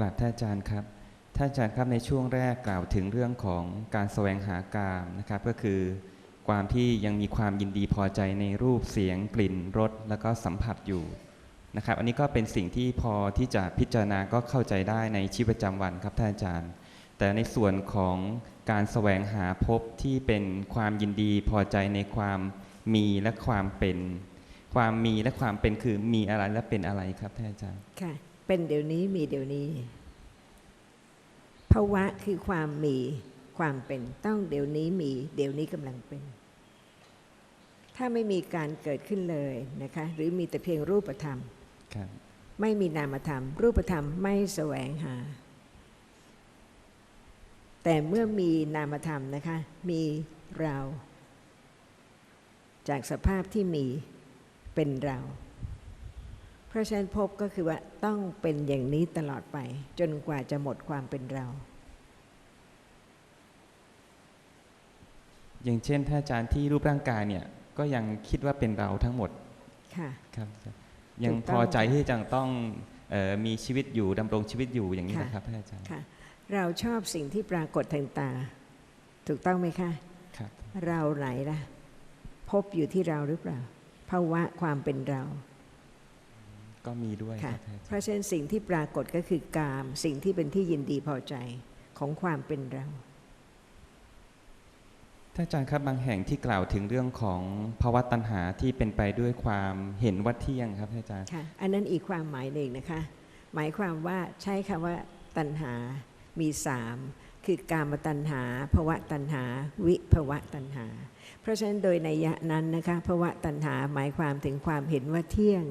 ราบท่านอาจารย์ครับท่านอาจารย์ครับในช่วงแรกกล่าวถึงเรื่องของการแสวงหากามนะครับก็คือ ความที่ยังมีความยินดีพอใจในรูปเสียงกลิ่นรสแล้วก็สัมผัสอยู่นะครับ อันนี้ก็เป็นสิ่งที่พอที่จะพิจารณาก็เข้าใจได้ในชีวิตประจำวันครับท่านอาจารย์ แต่ในส่วนของการแสวงหาพบที่เป็นความยินดีพอใจในความมีและความเป็น ความมีและความเป็นคือมีอะไรและเป็นอะไรครับท่านอาจารย์ค่ะ เป็นเดี๋ยวนี้มีเดี๋ยวนี้ภาวะคือความมีความเป็นต้องเดี๋ยวนี้มีเดี๋ยวนี้กำลังเป็น ถ้าไม่มีการเกิดขึ้นเลยนะคะหรือมีแต่เพียงรูปธรรมครับไม่มีนามธรรม รูปธรรมไม่แสวงหา แต่เมื่อมีนามธรรมนะคะ มีเรา จากสภาพที่มีเป็นเรา เพราะฉะนั้นพบก็คือว่าต้องเป็นอย่างนี้ตลอดไป จนกว่าจะหมดความเป็นเรา อย่างเช่น ถ้าอาจารย์ที่รูปร่างกายเนี่ยก็ยังคิดว่าเป็นเราทั้งหมดค่ะครับยังถูกพต้องอใจที่จะต้องเออมีชีวิตอยู่ดำรงชีวิตอยู่อย่างนี้ค่ะนะครับท่านอาจารย์ค่ะเราชอบสิ่งที่ปรากฏทางตา ถูกต้องไหมคะครับเราไหนล่ะ พบอยู่ที่เราหรือเปล่าภาวะความเป็นเรา ก็มีด้วยคค่ะรับท่านอาเพจารย์ราะฉะนั้นสิ่งที่ปรากฏก็คือกาม สิ่งที่เป็นที่ยินดีพอใจของความเป็นเราท่านอาจารย์ครับบางแห่งที่กล่าวถึงเรื่องของภาวะตัณหาที่เป็นไปด้วยความเห็นว่าเที่ยงครับท่านอาจารย์ค่ะอันนั้นอีกความหมายหนึ่งนะคะ หมายความว่าใช้คำว่าตัณหามีสามคือกามตัณหาภวะตัณหา วิภวะตัณหา เพราะฉะนั้นโดยนัยยะนั้นนะคะภวะตัณหาหมายความถึงความเห็นว่าเที่ยง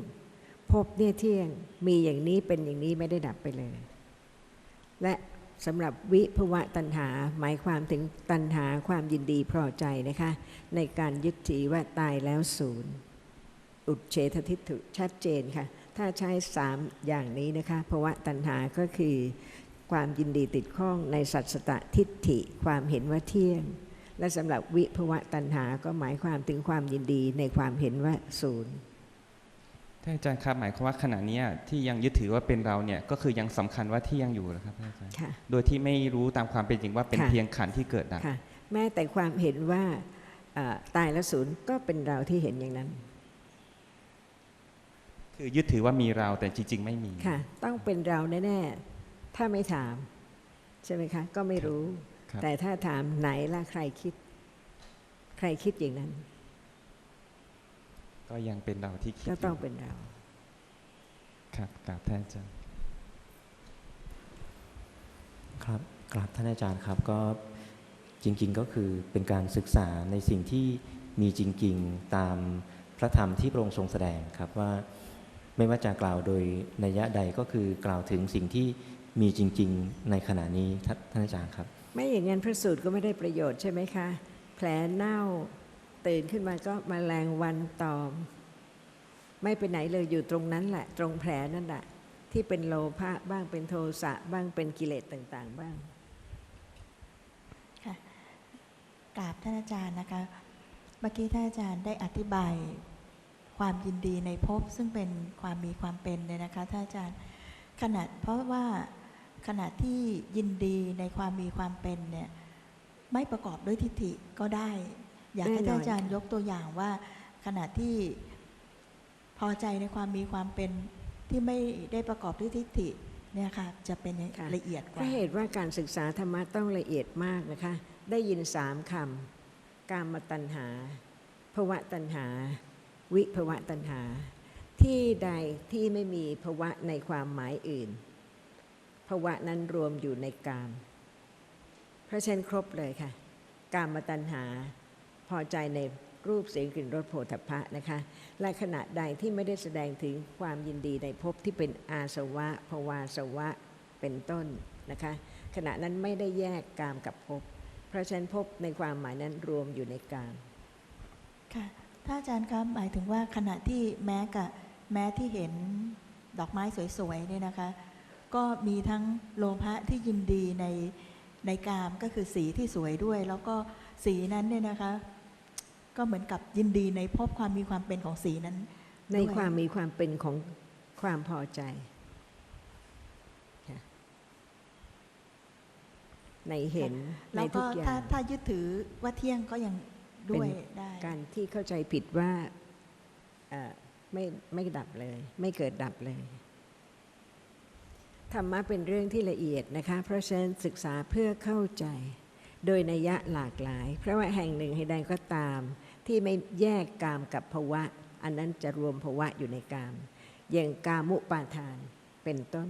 พบเนี่ยเที่ยงมีอย่างนี้เป็นอย่างนี้ไม่ได้ดับไปเลย และสำหรับวิภวะตัณหาหมายความถึงตัณหาความยินดีพอใจนะคะ ในการยึดถือว่าตายแล้วศูนย์อุดเฉททิฏฐิชัดเจนค่ะ ถ้าใช้สามอย่างนี้นะคะภาวะตัณหาก็คือ ความยินดีติดข้องในสัตสตทิฏฐิความเห็นว่าเที่ยง และสำหรับวิภวะตัณหาก็หมายความถึงความยินดีในความเห็นว่าศูนย์ ท่านอาจารย์ครับหมายความว่าขณะเนี้ยที่ยังยึดถือว่าเป็นเราเนี่ยก็คือยังสำคัญว่าเที่ยงอยู่เหรอครับท่านอาจารย์ค่ะโดยที่ไม่รู้ตามความเป็นจริงว่าเป็นค่ะเพียงขันธ์ที่เกิดดับค่ะแม้แต่ความเห็นว่าเอ่อตายแล้วศูนย์ก็เป็นเราที่เห็นอย่างนั้น คือยึดถือว่ามีเราแต่จริง ๆ ไม่มีค่ะ ต้องเป็นเราแน่ๆถ้าไม่ถาม ใช่ไหมคะ ก็ไม่รู้ครับแต่ถ้าถามไหนล่ะใครคิด ใครคิดอย่างนั้น ก็ยังเป็นเราที่คิดก็ต้องยู่เป็นเรา ครับกราบท่านอาจารย์ครับกราบท่านอาจารย์ครับก็จริง ๆ ก็คือเป็นการศึกษาในสิ่งที่มีจริง ๆ ตามพระธรรมที่พระองค์ทรงแสดงครับว่าไม่ว่าจะกล่าวโดยนัยยะใดก็คือกล่าวถึงสิ่งที่มีจริง ๆ ในขณะนี้ท่านท่านอาจารย์ครับ ไม่อย่างนั้นพระสูตรก็ไม่ได้ประโยชน์ใช่ไหมคะ แผลเน่า ตื่นขึ้นมาก็มาแมลงวันตอม ไม่ไปไหนเลยอยู่ตรงนั้นแหละ ตรงแผลนั่นแหละที่เป็นโลภะบ้างเป็นโทสะบ้างเป็นกิเลสต่าง ๆ บ้างค่ะกราบท่านอาจารย์นะคะ เมื่อกี้ท่านอาจารย์ได้อธิบายความยินดีในภพซึ่งเป็นความมีความเป็นเนี่ยนะคะท่านอาจารย์ขณะเพราะว่าขณะที่ยินดีในความมีความเป็นเนี่ยไม่ประกอบด้วยทิฏฐิก็ได้ อยากให้แน่นอนท่านอาจารย์ยกตัวอย่างว่าขณะที่พอใจในความมีความเป็นที่ไม่ได้ประกอบด้วยทิฏฐิเนี่ยค่ะจะเป็นค่ะละเอียดกเพว่าราะเหตุว่าการศึกษาธรรมะต้องละเอียดมากนะคะ ได้ยินสามคำกามตัณหาภวะตัณหา วิภวะตัณหา ที่ใดที่ไม่มีภวะในความหมายอื่นภวะนั้นรวมอยู่ในกาม เพราะฉะนั้นครบเลยค่ะ กามตัณหา พอใจในรูปเสียงกลิ่นรสโผฏฐัพพะนะคะ และขณะใดที่ไม่ได้แสดงถึงความยินดีในภพที่เป็นอาสวะภวาสวะเป็นต้นนะคะ ขณะนั้นไม่ได้แยกกามกับภพเพราะฉะนั้นภพในความหมายนั้นรวมอยู่ในกามค่ะถ้าอาจารย์ครับหมายถึงว่าขณะที่แม้กับแม้ที่เห็นดอกไม้สวยๆเนี่ยนะคะ ก็มีทั้งโลภะที่ยินดีในในกามก็คือสีที่สวยด้วย แล้วก็สีนั้นเนี่ยนะคะ ก็เหมือนกับยินดีในภพความมีความเป็นของสีนั้น ในด้วยความมีความเป็นของความพอใจค่ะในเห็นในแล้วทุก็กอย่าถ้างถ้ายึดถือว่าเที่ยงก็ยังด้วยได้ การที่เข้าใจผิดว่าเอ่อไม่ไม่ดับเลย ไม่เกิดดับเลยธรรมะเป็นเรื่องที่ละเอียดนะคะ เพราะฉะนั้นศึกษาเพื่อเข้าใจ โดยนัยยะหลากหลาย เพราะว่าแห่งหนึ่งให้ใดก็ตาม ที่ไม่แยกกามกับภวะ อันนั้นจะรวมภวะอยู่ในกาม อย่างกามุปาทานเป็นต้น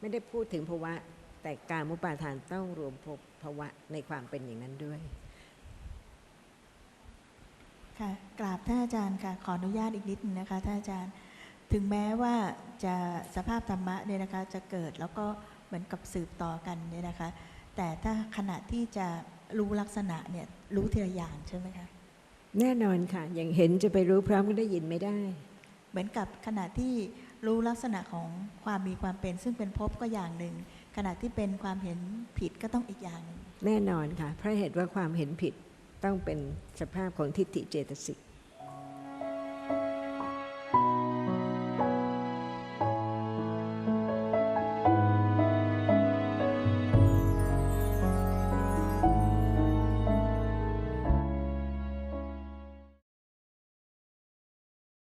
ไม่ได้พูดถึงภวะ แต่กามุปาทานต้องรวมภวะในความเป็นอย่างนั้นด้วยค่ะกราบท่านอาจารย์ค่ะขออนุญาตอีกนิดนึงนะคะท่านอาจารย์ ถึงแม้ว่าจะสภาพธรรมะเนี่ยนะคะจะเกิดแล้วก็เหมือนกับสืบต่อกันเนี่ยนะคะ แต่ถ้าขณะที่จะรู้ลักษณะเนี่ยรู้ทีละอย่างใช่ไหมคะ แน่นอนค่ะ อย่างเห็นจะไปรู้พร้อมกันได้ยินไม่ได้ เหมือนกับขณะที่รู้ลักษณะของความมีความเป็น ซึ่งเป็นภพก็อย่างหนึ่ง ขณะที่เป็นความเห็นผิดก็ต้องอีกอย่างหนึ่งแน่นอนค่ะเพราะเหตุว่าความเห็นผิดต้องเป็นสภาพของทิฏฐิเจตสิก